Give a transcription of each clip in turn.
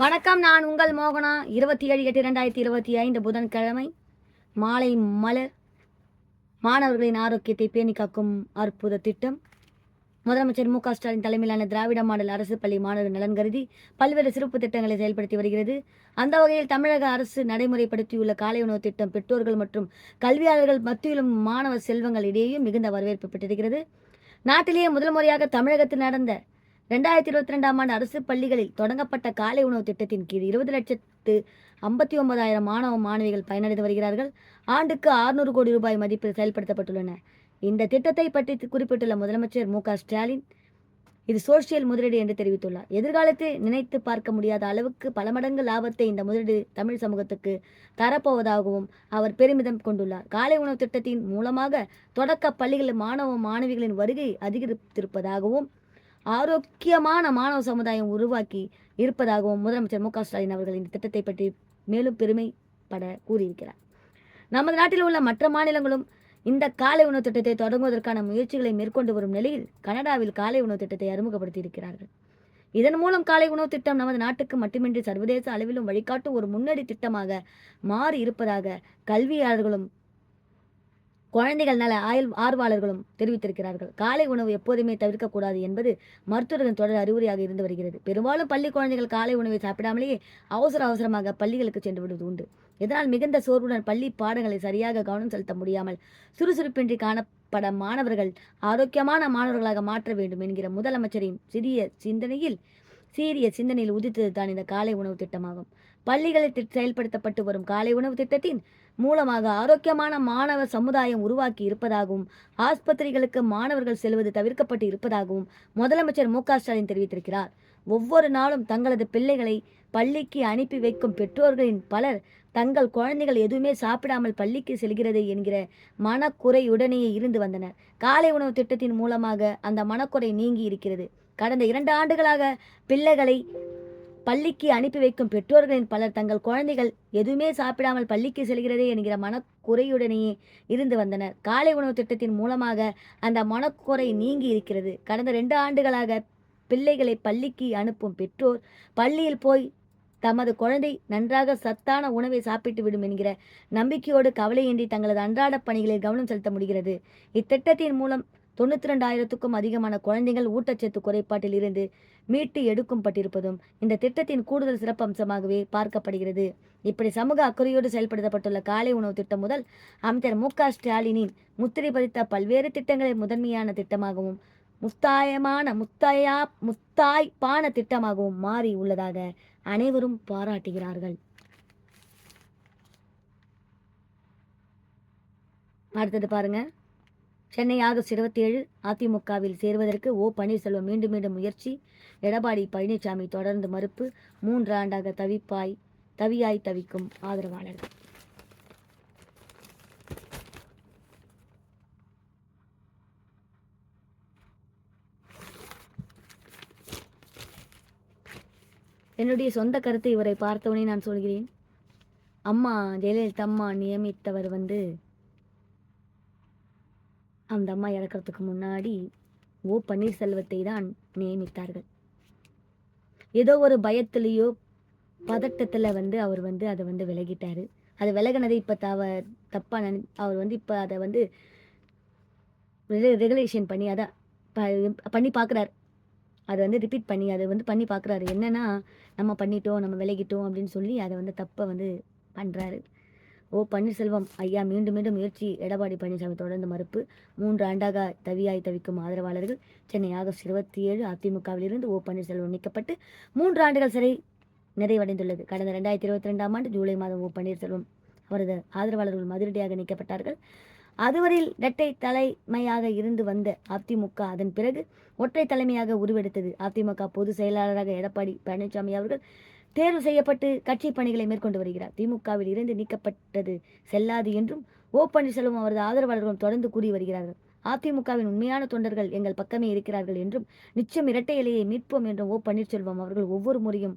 வணக்கம் நான் உங்கள் மோகனா. இருபத்தி ஏழு எட்டு ரெண்டாயிரத்தி இருபத்தி ஐந்து புதன்கிழமை மாலை மலர் மாணவர்களின் ஆரோக்கியத்தை பேணி காக்கும் அற்புத திட்டம். முதலமைச்சர் மு க ஸ்டாலின் தலைமையிலான திராவிட மாடல் அரசு பள்ளி மாணவர் நலன் கருதி பல்வேறு சிறப்பு திட்டங்களை செயல்படுத்தி வருகிறது. அந்த வகையில் தமிழக அரசு நடைமுறைப்படுத்தியுள்ள காலை உணவு திட்டம் பெற்றோர்கள் மற்றும் கல்வியாளர்கள் மத்தியிலும் மாணவ செல்வங்கள் இடையேயும் மிகுந்த வரவேற்பு பெற்றிருக்கிறது. நாட்டிலேயே முதல் முறையாக தமிழகத்தில் நடந்த ரெண்டாயிரத்தி இருபத்தி ரெண்டாம் ஆண்டு அரசு பள்ளிகளில் தொடங்கப்பட்ட காலை உணவு திட்டத்தின் கீழ் இருபது லட்சத்து ஐம்பத்தி ஒன்பதாயிரம் மாணவ மாணவிகள் பயனடைந்து வருகிறார்கள். ஆண்டுக்கு ஆறுநூறு கோடி ரூபாய் மதிப்பில் செயல்படுத்தப்பட்டுள்ளன. இந்த திட்டத்தை பற்றி குறிப்பிட்டுள்ள முதலமைச்சர் மு ஸ்டாலின் இது சோசியல் முதலீடு என்று தெரிவித்துள்ளார். எதிர்காலத்தை நினைத்து பார்க்க முடியாத அளவுக்கு பல மடங்கு லாபத்தை இந்த முதலீடு தமிழ் சமூகத்துக்கு தரப்போவதாகவும் அவர் பெருமிதம் கொண்டுள்ளார். காலை உணவு திட்டத்தின் மூலமாக தொடக்க பள்ளிகளில் மாணவ மாணவிகளின் வருகை அதிகரித்திருப்பதாகவும் ஆரோக்கியமான மாணவ சமுதாயம் உருவாக்கி இருப்பதாகவும் முதலமைச்சர் மு க ஸ்டாலின் அவர்கள் இந்த திட்டத்தை பற்றி மேலும் பெருமைப்பட கூறியிருக்கிறார். நமது நாட்டில் உள்ள மற்ற மாநிலங்களும் இந்த காலை உணவு திட்டத்தை தொடங்குவதற்கான முயற்சிகளை மேற்கொண்டு வரும் நிலையில் கனடாவில் காலை உணவு திட்டத்தை அறிமுகப்படுத்தி இருக்கிறார்கள் இதன் மூலம் காலை உணவு திட்டம் நமது நாட்டுக்கு மட்டுமின்றி சர்வதேச அளவிலும் வழிகாட்டும் ஒரு முன்னணி திட்டமாக மாறி இருப்பதாக கல்வியாளர்களும் குழந்தைகள் நல ஆயுள் ஆர்வலர்களும் தெரிவித்திருக்கிறார்கள். காலை உணவு எப்போதுமே தவிர்க்கக்கூடாது என்பது மருத்துவர்களின் தொடர் அறிவுரையாக இருந்து வருகிறது. பெரும்பாலும் பள்ளி குழந்தைகள் காலை உணவை சாப்பிடாமலேயே அவசர அவசரமாக பள்ளிகளுக்கு சென்று விடுவது உண்டு. இதனால் மிகுந்த சோர்வுடன் பள்ளி பாடங்களை சரியாக கவனம் செலுத்த முடியாமல் சுறுசுறுப்பின்றி காணப்பட மாணவர்கள் ஆரோக்கியமான மாணவர்களாக மாற்ற வேண்டும் என்கிற முதலமைச்சரின் சிறிய சிந்தனையில் சீரிய சிந்தனையில் உதித்தது தான் இந்த காலை உணவு திட்டமாகும். பள்ளிகளில் செயல்படுத்தப்பட்டு வரும் காலை உணவு திட்டத்தின் மூலமாக ஆரோக்கியமான மாணவ சமுதாயம் உருவாக்கி இருப்பதாகவும் ஆஸ்பத்திரிகளுக்கு மாணவர்கள் செல்வது தவிர்க்கப்பட்டு இருப்பதாகவும் முதலமைச்சர் மு க ஸ்டாலின் தெரிவித்திருக்கிறார். ஒவ்வொரு நாளும் தங்களது பிள்ளைகளை பள்ளிக்கு அனுப்பி வைக்கும் பெற்றோர்களின் பலர் தங்கள் குழந்தைகள் எதுவுமே சாப்பிடாமல் பள்ளிக்கு செல்கிறது என்கிற மனக்குறையுடனேயே இருந்து வந்தனர். காலை உணவு திட்டத்தின் மூலமாக அந்த மனக்குறை நீங்கி இருக்கிறது. கடந்த இரண்டு ஆண்டுகளாக பிள்ளைகளை பள்ளிக்கு அனுப்பி வைக்கும் பெற்றோர்களின் பலர் தங்கள் குழந்தைகள் எதுவுமே சாப்பிடாமல் பள்ளிக்கு செல்கிறதே என்கிற மனக்குறையுடனேயே இருந்து வந்தனர். காலை உணவு திட்டத்தின் மூலமாக அந்த மனக்குறை நீங்கி இருக்கிறது. கடந்த ரெண்டு ஆண்டுகளாக பிள்ளைகளை பள்ளிக்கு அனுப்பும் பெற்றோர் பள்ளியில் போய் தமது குழந்தை நன்றாக சத்தான உணவை சாப்பிட்டு விடும் என்கிற நம்பிக்கையோடு கவலையின்றி தங்களது அன்றாட பணிகளில் கவனம் செலுத்த முடிகிறது. இத்திட்டத்தின் மூலம் தொண்ணூற்றி ரெண்டாயிரத்துக்கும் அதிகமான குழந்தைகள் ஊட்டச்சத்து குறைபாட்டில் இருந்து மீட்டு எடுக்கும்பட்டிருப்பதும் இந்த திட்டத்தின் கூடுதல் சிறப்பம்சமாகவே பார்க்கப்படுகிறது. இப்படி சமூக அக்கறையோடு செயல்படுத்தப்பட்டுள்ள காலை உணவு திட்டம் முதல் அமைச்சர் மு க ஸ்டாலினின் முத்திரை பதித்த பல்வேறு திட்டங்களை முதன்மையான திட்டமாகவும் முத்தாயமான முத்தாயா முத்தாய்ப்பான திட்டமாகவும் மாறி உள்ளதாக அனைவரும் பாராட்டுகிறார்கள். அடுத்தது பாருங்கள் சென்னை ஆகஸ்ட் இருபத்தி ஏழு அதிமுகவில் சேர்வதற்கு ஓ. பன்னீர்செல்வம் மீண்டும் மீண்டும் முயற்சி. எடப்பாடி பழனிசாமி தொடர்ந்து மறுப்பு. மூன்று ஆண்டாக தவிப்பாய் தவியாய் தவிக்கும் ஆதரவாளர்கள். என்னுடைய சொந்த கருத்தை இவரை பார்த்தவனே நான் சொல்கிறேன். அம்மா ஜெயலலிதா அம்மா நியமித்தவர் வந்து அந்த அம்மா இறக்கிறதுக்கு முன்னாடி ஓ பன்னீர்செல்வத்தை தான் நியமித்தார்கள். ஏதோ ஒரு பயத்திலேயோ பதட்டத்தில் வந்து அவர் வந்து அதை வந்து விலகிட்டார். அது விலகினதை இப்போ தவ தப்பாக நினை அவர் வந்து இப்போ அதை வந்து ரெகுலேஷன் பண்ணி அதை ப- பண்ணி பார்க்குறாரு அதை வந்து ரிப்பீட் பண்ணி அதை வந்து பண்ணி பார்க்குறாரு என்னென்னா நம்ம பண்ணிட்டோம் நம்ம விலகிட்டோம் அப்படின்னு சொல்லி அதை வந்து தப்பை வந்து பண்ணுறாரு ஓ பன்னீர்செல்வம் ஐயா மீண்டும் மீண்டும் முயற்சி எடப்பாடி பழனிசாமி தொடர்ந்து மறுப்பு. மூன்று ஆண்டாக தவியாய் தவிக்கும் ஆதரவாளர்கள். சென்னை ஆகஸ்ட் இருபத்தி ஏழு அதிமுகவிலிருந்து ஓ பன்னீர்செல்வம் நீக்கப்பட்டு மூன்று ஆண்டுகள் சிறை நிறைவடைந்துள்ளது. கடந்த ரெண்டாயிரத்தி இருபத்தி ரெண்டாம் ஆண்டு ஜூலை மாதம் ஓ பன்னீர்செல்வம் அவரது ஆதரவாளர்கள் மதுரடியாக நீக்கப்பட்டார்கள். அதுவரையில் இரட்டை தலைமையாக இருந்து வந்த அதிமுக அதன் பிறகு ஒற்றை தலைமையாக உருவெடுத்தது. அதிமுக பொதுச் செயலாளராக எடப்பாடி பழனிசாமி அவர்கள் தேர்வு செய்யப்பட்டு கட்சி பணிகளை மேற்கொண்டு வருகிறார். திமுகவில் இருந்து நீக்கப்பட்டது செல்லாது என்றும் ஓ பன்னீர்செல்வம் அவரது ஆதரவாளர்களும் தொடர்ந்து கூறி வருகிறார்கள். அதிமுகவின் உண்மையான தொண்டர்கள் எங்கள் பக்கமே இருக்கிறார்கள் என்றும் நிச்சயம் இரட்டை இலையை மீட்போம் என்றும் ஓ பன்னீர்செல்வம் அவர்கள் ஒவ்வொரு முறையும்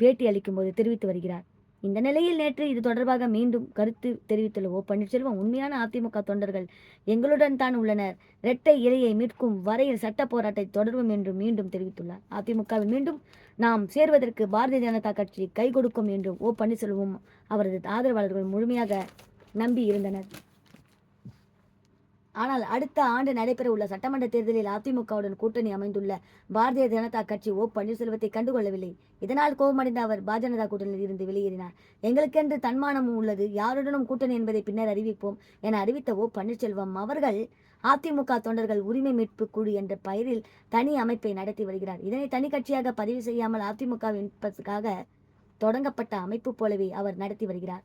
பேட்டி அளிக்கும்போது தெரிவித்து வருகிறார். இந்த நிலையில் நேற்று இது தொடர்பாக மீண்டும் கருத்து தெரிவித்துள்ள ஓ பன்னீர்செல்வம் உண்மையான அதிமுக தொண்டர்கள் எங்களுடன் தான் உள்ளனர். இரட்டை இலையை மீட்கும் வரையில் சட்ட போராட்டத்தை தொடரும் என்று மீண்டும் தெரிவித்துள்ளார். அதிமுகவில் மீண்டும் நாம் சேர்வதற்கு பாரதிய ஜனதா கட்சி கை கொடுக்கும் என்றும் ஓ பன்னீர்செல்வம் அவரது ஆதரவாளர்கள் முழுமையாக நம்பி இருந்தனர் ஆனால் அடுத்த ஆண்டு நடைபெற உள்ள சட்டமன்ற தேர்தலில் அதிமுகவுடன் கூட்டணி அமைந்துள்ள பாரதிய ஜனதா கட்சி ஓ பன்னீர்செல்வத்தை கண்டுகொள்ளவில்லை. இதனால் கோபமடைந்த அவர் பாஜக கூட்டணியில் இருந்து வெளியேறினார். எங்களுக்கென்று தன்மானமும் உள்ளது யாருடனும் கூட்டணி என்பதை பின்னர் அறிவிப்போம் என அறிவித்த ஓ பன்னீர்செல்வம் அவர்கள் அதிமுக தொண்டர்கள் உரிமை மீட்பு குழு என்ற பெயரில் தனி அமைப்பை நடத்தி வருகிறார். இதனை தனி கட்சியாக பதிவு செய்யாமல் அதிமுகவிற்காக தொடங்கப்பட்ட அமைப்பு போலவே அவர் நடத்தி வருகிறார்.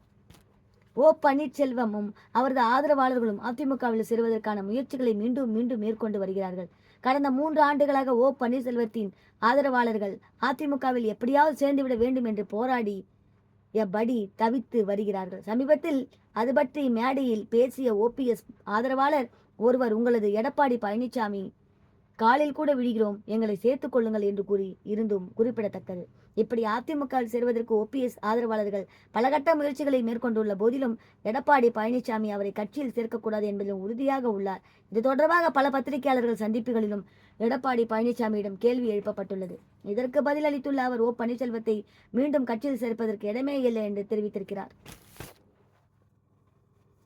ஓ பன்னீர்செல்வமும் அவரது ஆதரவாளர்களும் அதிமுகவில் சேருவதற்கான முயற்சிகளை மீண்டும் மீண்டும் மேற்கொண்டு வருகிறார்கள். கடந்த மூன்று ஆண்டுகளாக ஓ பன்னீர்செல்வத்தின் ஆதரவாளர்கள் அதிமுகவில் எப்படியாவது சேர்ந்துவிட வேண்டும் என்று போராடி எப்படி தவித்து வருகிறார்கள். சமீபத்தில் அது பற்றி மேடையில் பேசிய ஓபிஎஸ் ஆதரவாளர் ஒருவர் உங்களது எடப்பாடி பழனிசாமி காலில் கூட விழுகிறோம். எங்களை சேர்த்துக் கொள்ளுங்கள் என்று கூறி இருந்தும் குறிப்பிடத்தக்கது. இப்படி அதிமுகவில் சேர்வதற்கு ஓபிஎஸ் ஆதரவாளர்கள் பலகட்ட முயற்சிகளை மேற்கொண்டுள்ள போதிலும் எடப்பாடி பழனிசாமி அவரை கட்சியில் சேர்க்கக்கூடாது என்பதிலும் உறுதியாக உள்ளார். இது தொடர்பாக பல பத்திரிகையாளர்கள் சந்திப்புகளிலும் எடப்பாடி பழனிசாமியிடம் கேள்வி எழுப்பப்பட்டுள்ளது. இதற்கு பதிலளித்துள்ள அவர் ஓ பன்னீர்செல்வத்தை மீண்டும் கட்சியில் சேர்ப்பதற்கு இடமே இல்லை என்று தெரிவித்திருக்கிறார்.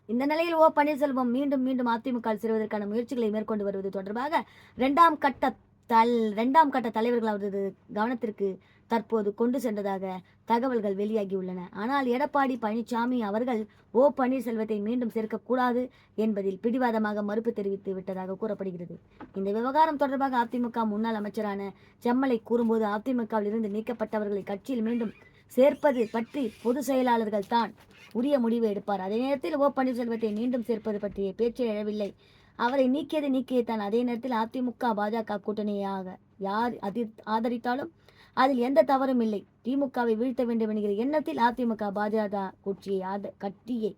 இந்த நிலையில் ஓ பன்னீர்செல்வம் மீண்டும் மீண்டும் அதிமுக சேருவதற்கான முயற்சிகளை மேற்கொண்டு வருவது தொடர்பாக இரண்டாம் கட்ட தல் இரண்டாம் கட்ட தலைவர்கள் அவரது கவனத்திற்கு தற்போது கொண்டு சென்றதாக தகவல்கள் வெளியாகியுள்ளன ஆனால் எடப்பாடி பழனிசாமி அவர்கள் ஓ பன்னீர்செல்வத்தை மீண்டும் சேர்க்கக்கூடாது என்பதில் பிடிவாதமாக மறுப்பு தெரிவித்து விட்டதாக கூறப்படுகிறது. இந்த விவகாரம் தொடர்பாக அதிமுக முன்னாள் அமைச்சரான செம்மலை கூறும்போது அதிமுகவில் இருந்து நீக்கப்பட்டவர்களை கட்சியில் மீண்டும் சேர்ப்பது பற்றி பொதுச் செயலாளர்கள் தான் உரிய முடிவு எடுப்பார். அதே நேரத்தில் ஓ பன்னீர்செல்வத்தை மீண்டும் சேர்ப்பது பற்றிய பேச்சு எழவில்லை. அவரை நீக்கியது நீக்கியதான் அதே நேரத்தில் அதிமுக பாஜக கூட்டணியாக யார் அதி ஆதரித்தாலும் அதில் எந்த தவறும் இல்லை. திமுகவை வீழ்த்த வேண்டும் என்கிற எண்ணத்தில் அதிமுக பாஜக கூட்சியை ஆத கட்சியை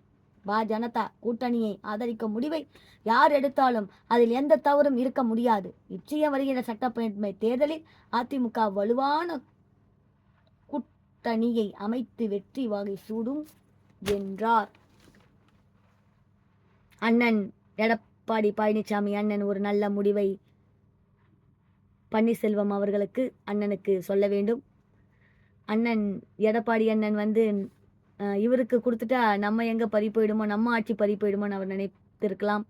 பா ஜனதா கூட்டணியை ஆதரிக்கும் முடிவை யார் எடுத்தாலும் அதில் எந்த தவறும் இருக்க முடியாது. நிச்சயம் வருகிற சட்டப்பேரவை தேர்தலில் அதிமுக வலுவான தனியை அமைத்து வெற்றி வாகை சூடும் என்றார். அண்ணன் எடப்பாடி பழனிசாமி அண்ணன் ஒரு நல்ல முடிவை பன்னீர்செல்வம் அவர்களுக்கு அண்ணனுக்கு சொல்ல வேண்டும். அண்ணன் எடப்பாடி அண்ணன் வந்து இவருக்கு கொடுத்துட்டா நம்ம எங்கே பறி போயிடுமோ நம்ம ஆட்சி பறி போயிடுமோன்னு அவர் நினைத்திருக்கலாம்.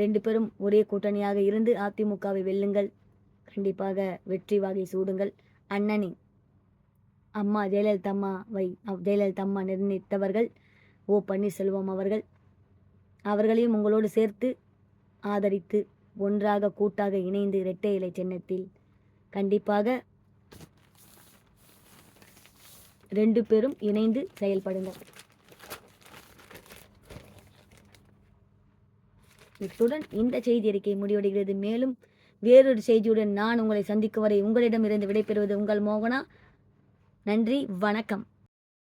ரெண்டு பேரும் ஒரே கூட்டணியாக இருந்து அதிமுகவை வெல்லுங்கள். கண்டிப்பாக வெற்றி வாகை சூடுங்கள். அண்ணனின் அம்மா ஜெயலலிதாம்மா வை ஜெயலலிதாம்மா நிர்ணயித்தவர்கள் ஓ பன்னீர்செல்வம் அவர்கள். அவர்களையும் உங்களோடு சேர்த்து ஆதரித்து ஒன்றாக கூட்டாக இணைந்து இரட்டை இலை சின்னத்தில் கண்டிப்பாக ரெண்டு பேரும் இணைந்து செயல்படுங்கள். இத்துடன் இந்த செய்தி அறிக்கை முடிவடைகிறது. மேலும் வேறொரு செய்தியுடன் நான் உங்களை சந்திக்கும் வரை உங்களிடமிருந்து விடைபெறுவது உங்கள் மோகனா. நன்றி வணக்கம்.